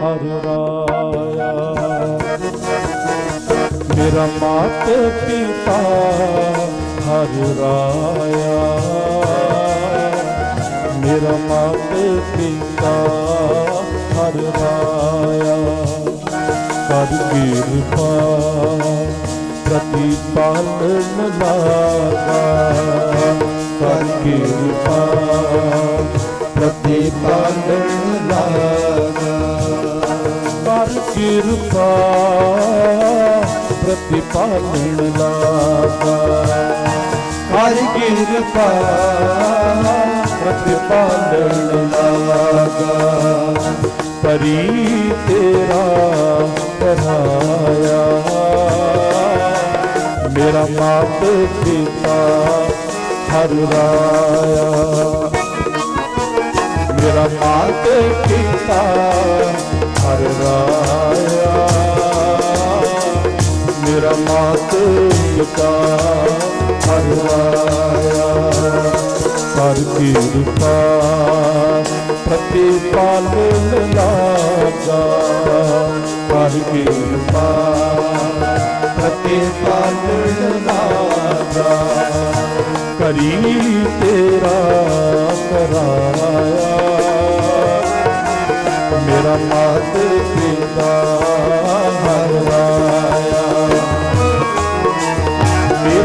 ਹਰ ਮੇਰਾ ਮਾਤ ਪਿਤਾ ਹਰ ਰਾਇਆ ਮੇਰਾ ਮਾਤ ਪਿਤਾ ਹਰ ਰਾਇਆ ਕਰ ਕਿਰਪਾ ਪ੍ਰਤੀਪਾਲਨ ਲਾਗਾ ਕਰ ਕਿਰਪਾ ਪ੍ਰਤੀਪਾਲਨ ਲਾਗਾ ਕਿਰਪਾ, ਪ੍ਰਤੀਪਾਲਨ ਲਾਗਾ। ਹਰ ਕਿਰਪਾ, ਪ੍ਰਤੀਪਾਲਨ ਲਾਗਾ। ਪਰੀ ਤੇਰਾ ਕਰਾਇਆ। ਮੇਰਾ ਮਾਤ ਪਿਤਾ ਹਰ ਰਾਇਆ। ਮੇਰਾ ਮਾਤ ਪਿਤਾ ਪਿਤਾ ਹਰ ਰਾਇਆ ਕਰ ਕਿਰਪਾ ਪ੍ਰਤੀਪਾਲਨ ਲਾਗਾ ਕਰ ਕਿਰਪਾ ਪ੍ਰਤੀਪਾਲਨ ਲਾਗਾ ਕਰੀ ਤੇਰਾ ਕਰਾਇਆ ਮੇਰਾ ਮਾਤ ਪਿਤਾ ਹਰ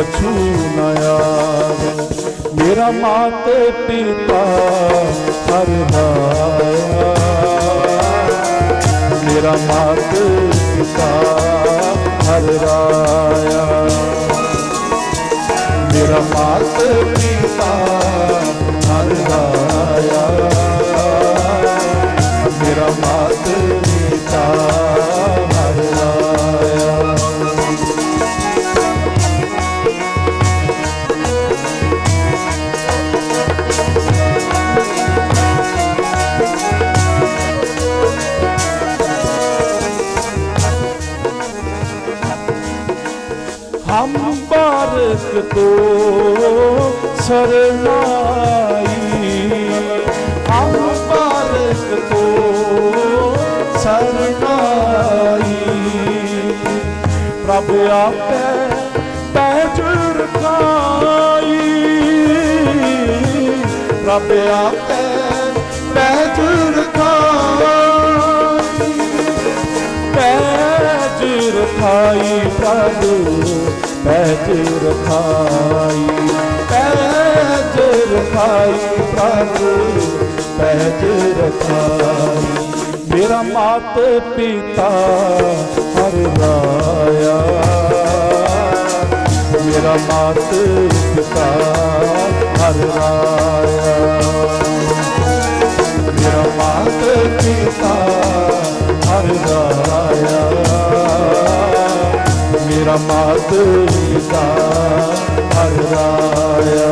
ਕਛੂ ਨ ਆਵੈ। ਮੇਰਾ ਮਾਤ ਪਿਤਾ ਹਰ ਰਾਇਆ। ਮੇਰਾ ਮਾਤ ਪਿਤਾ ਹਰ ਰਾਇਆ। ਮੇਰਾ ਮਾਤ ਪਿਤਾ ਅੰਬਰਕ ਤੋਂ ਸਰਨਾਈ ਅੰਬਰਕ ਤੋਂ ਸਰਨਾਈ ਪ੍ਰਭ ਆਪੇ ਪਹਿਜੁਰ ਕਾਈ ਪ੍ਰਭ ਆਪੇ ਪਹਿਜੁਰ ਪੈਜ ਰਖਾਈ ਪ੍ਰਭ ਪੈਜ ਰਖਾਈ ਪੈਜ ਰਖਾਈ ਪ੍ਰਭ ਪੈਜ ਰਖਾਈ ਮੇਰਾ ਮਾਤ ਪਿਤਾ ਹਰ ਰਾਇਆ। ਮੇਰਾ ਮਾਤ ਪਿਤਾ ਹਰ ਰਾਇਆ। ਮੇਰਾ ਮਾਤ ਪਿਤਾ ਹਰ ਰਾਇਆ। ਪ੍ਰਮਾਤ ਲੀਤਾ ਹਰ ਰਾਇਆ।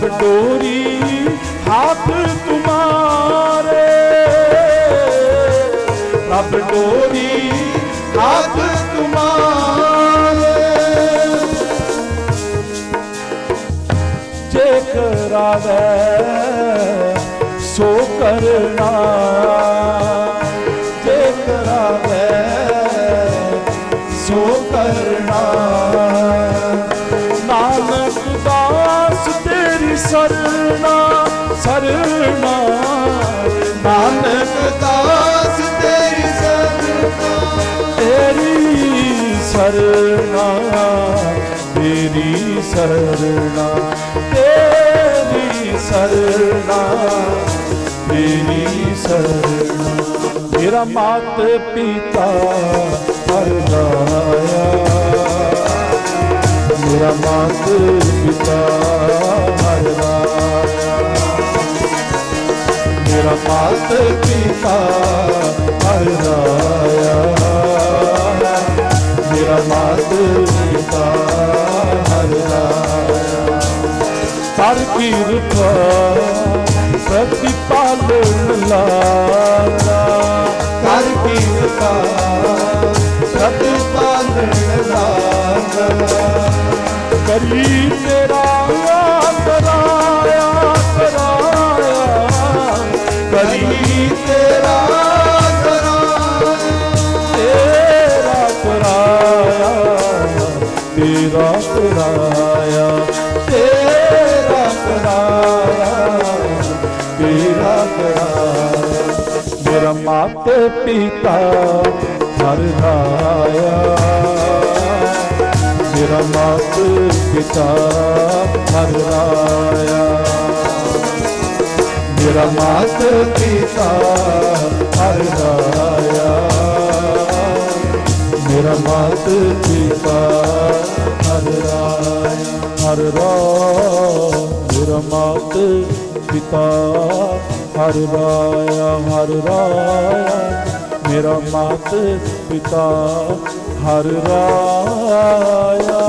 ਪ੍ਰਭ ਡੋਰੀ ਹਾਥ ਤੁਮਾਰੇ। ਸਰਣਾ ਸਰਣਾ ਨਾਨਕ ਦਾਸ ਤੇਰੀ ਸਰਨਾ। ਤੇਰੀ ਸਰਣਾ ਤੇਰੀ ਸਰਣਾ ਤੇਰੀ ਸਰਣਾ ਤੇਰੀ ਸਰਣਾ ਮੇਰਾ ਮਾਤ ਪਿਤਾ ਮੇਰਾ ਮਾਤ ਪਿਤਾ ਮਾਤ ਪਿਤਾ ਹਰਦਾਇਆ ਕਰਾਇਆ ਤੇਰਾ ਕਰਾਇਆ ਤੇਰਾ ਕਰਾਇਆ ਮੇਰਾ ਮਾਤ ਪਿਤਾ ਹਰਦਾਇਆ ਮੇਰਾ ਮਾਤ ਪਿਤਾ ਹਰਦਾਇਆ ਮੇਰਾ ਮਾਤ ਪਿਤਾ ਹਰਦਾਇਆ ਮੇਰਾ ਮਾਤ ਪਿਤਾ ਹਰਦਾ ਮੇਰਾ ਮਾਤ ਪਿਤਾ ਹਰਦਾਇਆ ਹਰਦਾਇਆ ਮੇਰਾ ਮਾਤ ਪਿਤਾ ਹਰ ਹਰਦਾਇਆ